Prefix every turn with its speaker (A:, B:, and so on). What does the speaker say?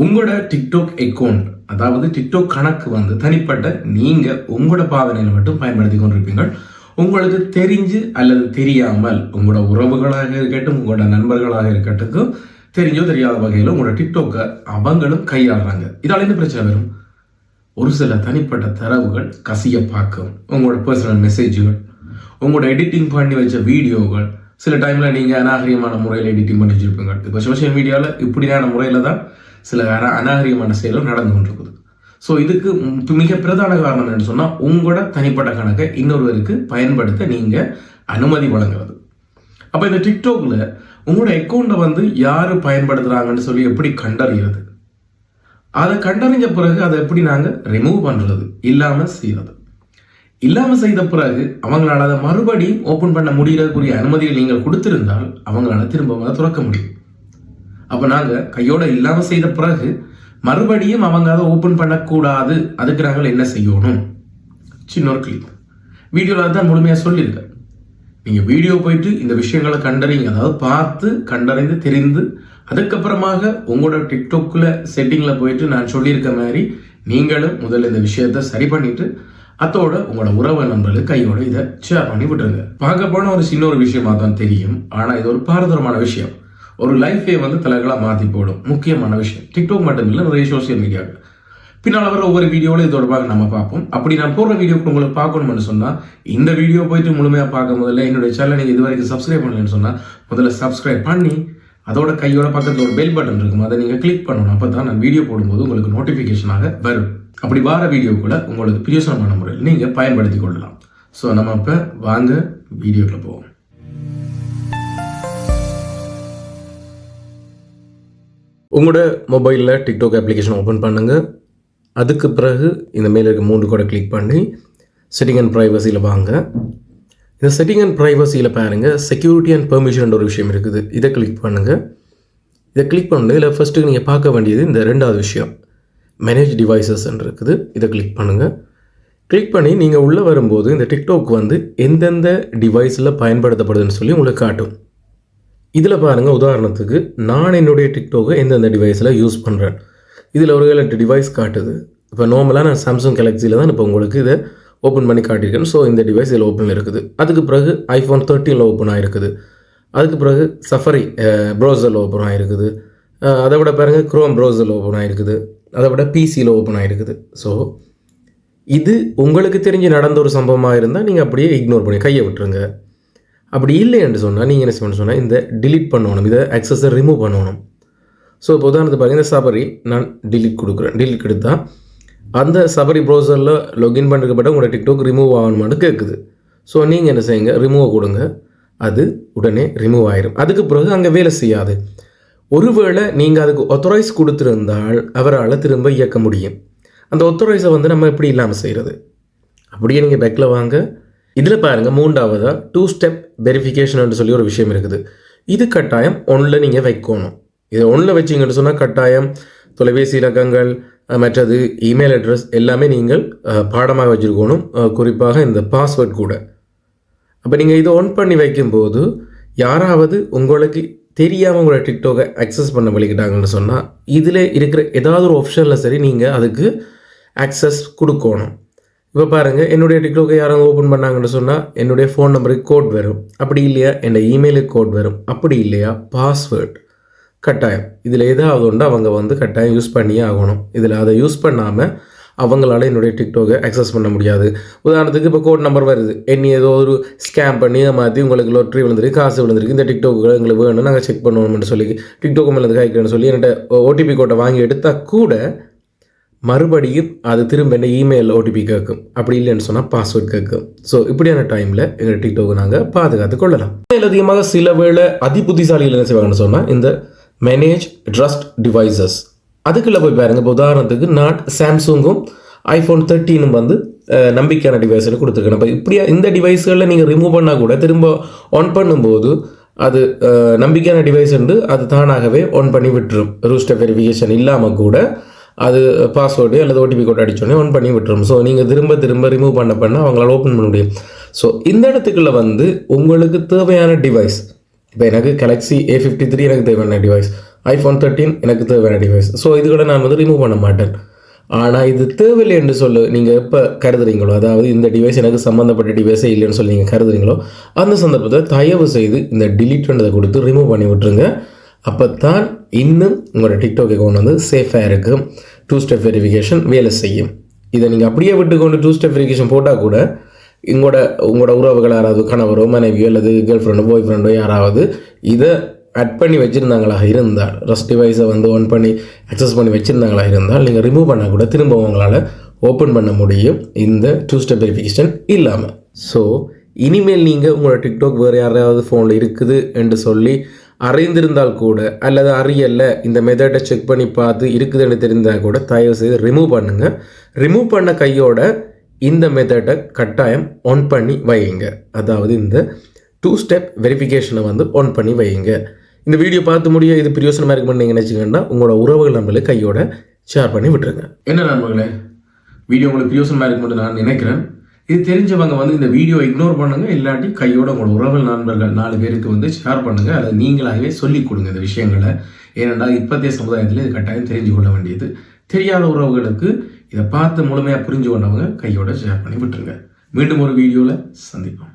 A: உங்களோட TikTok account அதாவது TikTok கணக்கு வந்து தனிப்பட்ட நீங்க உங்களோட பாவனையில் மட்டும் பயன்படுத்தி கொண்டிருப்பீங்க உங்களுக்கு தெரிஞ்சு அல்லது தெரியாமல் உங்களோட உறவுகளாக இருக்கட்டும் உங்களோட நண்பர்களாக இருக்கட்டும் தெரிஞ்சோ தெரியாத வகையில் உங்களோட டிக்டாக்கை அவங்களும் கையாளுறாங்க. இதால என்ன பிரச்சனை வரும்? ஒரு சில தனிப்பட்ட தரவுகள் கசிய பார்க்கும். உங்களோட பர்சனல் மெசேஜுகள் உங்களோட எடிட்டிங் பண்ணி வச்ச வீடியோகள் சில டைமில் நீங்கள் அநாகரியமான முறையில் எடிட்டிங் பண்ணி வச்சுருப்பீங்க. இப்போ சோஷியல் மீடியாவில் இப்படியான முறையில் தான் சில அநாகரிகமான செயலும் நடந்து கொண்டிருக்குது. ஸோ இதுக்கு மிக பிரதான காரணம் என்னன்னு சொன்னால் உங்களோட தனிப்பட்ட கணக்கை இன்னொருவருக்கு பயன்படுத்த நீங்கள் அனுமதி வழங்குறது. அப்போ இந்த டிக்டாக்ல உங்களோட அக்கௌண்ட்டை வந்து யார் பயன்படுத்துகிறாங்கன்னு சொல்லி எப்படி கண்டறிகிறது அதை கண்டறிஞ்ச பிறகு அதை எப்படி நாங்கள் ரிமூவ் பண்ணுறது இல்லாமல் செய்கிறது இல்லாமல் செய்த பிறகு அவங்களால அதை மறுபடியும் ஓப்பன் பண்ண முடியறதுக்குரிய அனுமதியை நீங்கள் கொடுத்திருந்தால் அவங்களால திரும்ப அதை துறக்க முடியும். அப்போ நாங்கள் கையோட இல்லாமல் செய்த பிறகு மறுபடியும் அவங்க அதை ஓப்பன் பண்ணக்கூடாது. அதுக்கு நாங்கள் என்ன செய்யணும்? சின்ன ஒரு கிளிப் வீடியோவில் தான் முழுமையாக சொல்லியிருக்கேன். நீங்கள் வீடியோ போயிட்டு இந்த விஷயங்களை கண்டறிங்க. அதாவது பார்த்து கண்டறிந்து தெரிந்து அதுக்கப்புறமாக உங்களோட டிக்டாக்கில் செட்டிங்கில் போயிட்டு நான் சொல்லியிருக்க மாதிரி நீங்களும் முதல்ல இந்த விஷயத்த சரி பண்ணிட்டு அத்தோட உங்களோட உறவு நண்பர்களுக்கு கையோட இதை ஷேர் பண்ணி விட்டுருங்க. பார்க்க போன ஒரு சின்ன ஒரு விஷயமா தான் தெரியும். ஆனால் இது ஒரு பாரதூரமான விஷயம். ஒரு லைஃபே வந்து தலைகளா மாற்றி போடும். முக்கியமான விஷயம். டிக்டாக் மட்டும் இல்லை நிறைய சோஷியல் மீடியாவில் பின்னால் வர ஒவ்வொரு வீடியோவில் இது தொடர்பாக நம்ம பார்ப்போம். அப்படி நான் போடுற வீடியோக்கு உங்களுக்கு பார்க்கணும்னு சொன்னால் இந்த வீடியோ போயிட்டு முழுமையாக பார்க்க முதல்ல என்னுடைய சேனல் நீங்கள் இது வரைக்கும் சப்ஸ்கிரைப் பண்ணலன்னு சொன்னால் முதல்ல சப்ஸ்கிரைப் பண்ணி அதோட கையோட பக்கத்தில் ஒரு பெல் பட்டன் இருக்கும். அதை நீங்கள் கிளிக் பண்ணணும். அப்போ தான் நான் வீடியோ போடும்போது உங்களுக்கு நோட்டிஃபிகேஷனாக வரும். அப்படி வார வீடியோ கூட உங்களுக்கு பிரியோசனமான முறையில் நீங்கள் பயன்படுத்தி கொள்ளலாம். ஸோ நம்ம இப்போ வாங்க வீடியோக்குள்ளே போவோம். உங்களோட மொபைலில் டிக்டாக் அப்ளிகேஷன் ஓப்பன் பண்ணுங்கள் அதுக்கு பிறகு இந்த மேலே இருக்க மூன்று கூட கிளிக் பண்ணி செட்டிங் அண்ட் ப்ரைவசியில் வாங்க. இந்த செட்டிங் அண்ட் ப்ரைவசியில் பாருங்கள் செக்யூரிட்டி அண்ட் பெர்மிஷன் ஒரு விஷயம் இருக்குது. இதை கிளிக் பண்ணுங்கள் இதை கிளிக் பண்ணி இதில் ஃபஸ்ட்டு நீங்கள் பார்க்க வேண்டியது இந்த ரெண்டாவது விஷயம். மேனேஜ் டிவைசஸ்ன்னு இருக்குது. இதை கிளிக் பண்ணுங்கள் கிளிக் பண்ணி நீங்கள் உள்ளே வரும்போது இந்த டிக்டாக் வந்து எந்தெந்த டிவைஸில் பயன்படுத்தப்படுதுன்னு சொல்லி உங்களுக்கு காட்டும். இதில் பாருங்கள் உதாரணத்துக்கு நான் என்னுடைய டிக்டோக்கை எந்தெந்த டிவைஸில் யூஸ் பண்ணுறேன் இதில் ஒரு எட்டு டிவைஸ் காட்டுது. இப்போ நார்மலாக நான் சாம்சங் கேலக்ஸியில் தான் இப்போ உங்களுக்கு இதை ஓப்பன் பண்ணி காட்டியிருக்கேன். ஸோ இந்த டிவைஸ் இதில் ஓப்பனில் இருக்குது. அதுக்கு பிறகு ஐஃபோன் தேர்ட்டீனில் ஓப்பன் ஆகிருக்குது அதுக்கு பிறகு சஃபரி ப்ரௌசரில் ஓப்பன் ஆகிருக்குது அதை விட பாருங்கள் க்ரோம் ப்ரௌசரில் ஓப்பன் ஆகிருக்குது அதை விட பிசியில் ஓப்பன் ஆகிருக்குது ஸோ இது உங்களுக்கு தெரிஞ்சு நடந்த ஒரு சம்பவமாக இருந்தால் நீங்கள் அப்படியே இக்னோர் பண்ணி கையை விட்டுருங்க. அப்படி இல்லைன்னு சொன்னால் நீங்கள் என்ன செய்யணும்னு சொன்னால் இந்த டிலீட் பண்ணணும் இதை அக்சஸை ரிமூவ் பண்ணணும். ஸோ இப்போ உதாரணத்துக்கு பார்த்தீங்கன்னா இந்த சபரி நான் டிலீட் கொடுக்குறேன். டிலீட் கொடுத்தா அந்த சபரி ப்ரௌசரில் லாகின் பண்ணிருக்கப்பட்ட உங்களோட டிக்டாக் ரிமூவ் ஆகணுமான்னு கேட்குது. ஸோ நீங்கள் என்ன செய்யுங்க ரிமூவ் கொடுங்க. அது உடனே ரிமூவ் ஆயிரும். அதுக்கு பிறகு அங்கே வேலை செய்யாது. ஒருவேளை நீங்கள் அதுக்கு ஒத்தரைஸ் கொடுத்துருந்தால் அவரால் திரும்ப இயக்க முடியும். அந்த ஒத்தரைஸை வந்து நம்ம எப்படி இல்லாமல் செய்கிறது அப்படியே நீங்கள் பேக்கில் வாங்க. இதில் பாருங்கள் மூன்றாவதாக டூ ஸ்டெப் வெரிஃபிகேஷன் சொல்லி ஒரு விஷயம் இருக்குது. இது கட்டாயம் ஒன்றில் நீங்கள் வைக்கணும். இதை ஒன்றில் வச்சிங்கன்னு சொன்னால் கட்டாயம். தொலைபேசி இலக்கங்கள் மற்றது இமெயில் அட்ரஸ் எல்லாமே நீங்கள் பாடமாக வச்சுருக்கணும். குறிப்பாக இந்த பாஸ்வேர்ட் கூட. அப்போ நீங்கள் இதை ஒன் பண்ணி வைக்கும்போது யாராவது உங்களுக்கு தெரியாமல் உங்களோட டிக்டாக்கை அக்சஸ் பண்ண வழிக்கிட்டாங்கன்னு சொன்னால் இதில் இருக்கிற ஏதாவது ஒரு ஆப்ஷனில் சரி நீங்கள் அதுக்கு அக்சஸ் கொடுக்கணும். இப்போ பாருங்கள் என்னுடைய டிக்டாக்கை யாரும் ஓப்பன் பண்ணாங்கன்னு சொன்னால் என்னுடைய ஃபோன் நம்பருக்கு கோட் வரும். அப்படி இல்லையா? என்னோட இமெயிலுக்கு கோட் வரும். அப்படி இல்லையா? பாஸ்வேர்ட் கட்டாயம். இதில் ஏதாவது ஒன்று அவங்க வந்து கட்டாயம் யூஸ் பண்ணியே ஆகணும். இதில் அதை யூஸ் பண்ணாமல் அவங்களால என்னுடைய டிக்டாக்கை அக்சஸ் பண்ண முடியாது. உதாரணத்துக்கு இப்போ கோட் நம்பர் வருது. என்ன ஏதோ ஒரு ஸ்கேம் பண்ணி மாற்றி உங்களுக்கு லொட்ரி விழுந்திருக்கு காசு விழுந்திருக்கு இந்த டிக்டாக்கு எங்களுக்கு வேணும் நாங்கள் செக் பண்ணுவோம்னு சொல்லி டிக்டாக் மேலே காய்க்கிறேன்னு சொல்லி என்கிட்ட ஓடிபி கோட்டை வாங்கி எடுத்தால் கூட மறுபடியும் அது திரும்ப என்ன இமெயில் ஓடிபி கேட்கும் அப்படி இல்லைன்னு சொன்னால் பாஸ்வேர்ட் கேட்கும் ஸோ இப்படியான டைமில் எங்கள் டிக்டாக் நாங்கள் பாதுகாத்து கொள்ளலாம். அதிகமாக சில வேளை அதி புத்திசாலிகள் என்ன செய்வாங்கன்னு சொன்னால் இந்த மேனேஜ் ட்ரஸ்ட் டிவைசஸ் அதுக்குள்ளே போய் பாருங்க. இப்போ உதாரணத்துக்கு நான் சாம்சங்கும் ஐஃபோன் தேர்ட்டீனும் வந்து நம்பிக்கையான டிவைஸில் கொடுத்துருக்கேன். இப்போ இப்படியா இந்த டிவைஸ்களில் நீங்கள் ரிமூவ் பண்ணால் கூட திரும்ப ஆன் பண்ணும்போது அது நம்பிக்கையான டிவைஸ் என்று அது தானாகவே ஆன் பண்ணி விட்டுரும். ரூஸ்டர் வெரிஃபிகேஷன் இல்லாமல் கூட அது பாஸ்வேர்டு அல்லது ஓடிபி கோட் அடித்தோடனே ஒன் பண்ணி விட்டுரும். ஸோ நீங்கள் திரும்ப திரும்ப ரிமூவ் பண்ண பண்ண அவங்களால் ஓப்பன் பண்ண முடியும். ஸோ இந்த இடத்துக்குள்ள வந்து உங்களுக்கு தேவையான டிவைஸ் இப்போ எனக்கு கேலக்ஸி ஏ ஃபிஃப்டி த்ரீ எனக்கு தேவையான டிவைஸ் ஐஃபோன் தேர்ட்டீன் எனக்கு தேவையான டிவைஸ் ஸோ இதுகளை நான் வந்து ரிமூவ் பண்ண மாட்டேன். ஆனால் இது தேவையில்லை என்று சொல்லு நீங்கள் எப்போ கருதுறீங்களோ அதாவது இந்த டிவைஸ் எனக்கு சம்மந்தப்பட்ட டிவைஸே இல்லைன்னு சொல்லி நீங்கள் கருதுறீங்களோ அந்த சந்தர்ப்பத்தில் தயவு செய்து இந்த டிலீட்ன்றதை கொடுத்து ரிமூவ் பண்ணி விட்டுருங்க. அப்போ தான் இன்னும் உங்களோட டிக்டாக் அக்கௌண்ட் வந்து சேஃபாக இருக்கும் டூ ஸ்டெப் வெரிஃபிகேஷன் வேலை செய்யும். இதை நீங்கள் அப்படியே விட்டுக்கொண்டு டூ ஸ்டெப் வெரிஃபிகேஷன் போட்டால் கூட உங்களோட உங்களோட உறவுகள் யாராவது கணவரோ மனைவியோ அல்லது கேர்ள் ஃப்ரெண்டோ பாய் ஃப்ரெண்டோ யாராவது இதை அட் பண்ணி வச்சுருந்தாங்களா இருந்தால் ரஸ்ட் டிவைஸை வந்து ஆன் பண்ணி அக்சஸ் பண்ணி வச்சுருந்தாங்களா இருந்தால் நீங்கள் ரிமூவ் பண்ணால் கூட திரும்ப உங்களால் ஓப்பன் பண்ண முடியும். இந்த டூ ஸ்டெப் வெரிஃபிகேஷன் இல்லாமல் ஸோ இனிமேல் நீங்கள் உங்களோட டிக்டாக் வேறு யாராவது ஃபோனில் இருக்குது என்று சொல்லி அறிந்திருந்தால் கூட அல்லது அறியல்ல இந்த மெத்தடை செக் பண்ணி பார்த்து இருக்குதுன்னு தெரிந்தால் கூட தயவு செய்து ரிமூவ் பண்ணுங்கள் ரிமூவ் பண்ண கையோட இந்த மெத்தடை கட்டாயம் ஆன் பண்ணி வையுங்க. அதாவது இந்த டூ ஸ்டெப் வெரிஃபிகேஷனை வந்து ஆன் பண்ணி வையுங்க. இந்த வீடியோ பார்த்து முடிய இது பிரியோசனமாக இருக்குமென்னு நீங்கள் நினச்சிங்கன்னா உங்களோட உறவுகள் நம்மளுக்கு கையோட ஷேர் பண்ணி விட்டுருங்க. என்ன நண்பர்களே? வீடியோ உங்களுக்கு பிரியோசனமாக இருக்குமென்னு நான் நினைக்கிறேன். இது தெரிஞ்சவங்க வந்து இந்த வீடியோ இக்னோர் பண்ணுங்க இல்லாட்டி கையோட உங்களோட உறவுகள் நண்பர்கள் நாலு பேருக்கு வந்து ஷேர் பண்ணுங்க. அதை நீங்களாகவே சொல்லிக் கொடுங்க இந்த விஷயங்களை. ஏனென்றால் இப்போதைய சமுதாயத்தில் இது கட்டாயம் தெரிஞ்சு கொள்ள வேண்டியது. தெரியாத உறவுகளுக்கு இதை பார்த்து முழுமையாக புரிஞ்சு கொண்டவங்க கையோட ஷேர் பண்ணி விட்டுருங்க. மீண்டும் ஒரு வீடியோவில் சந்திப்போம்.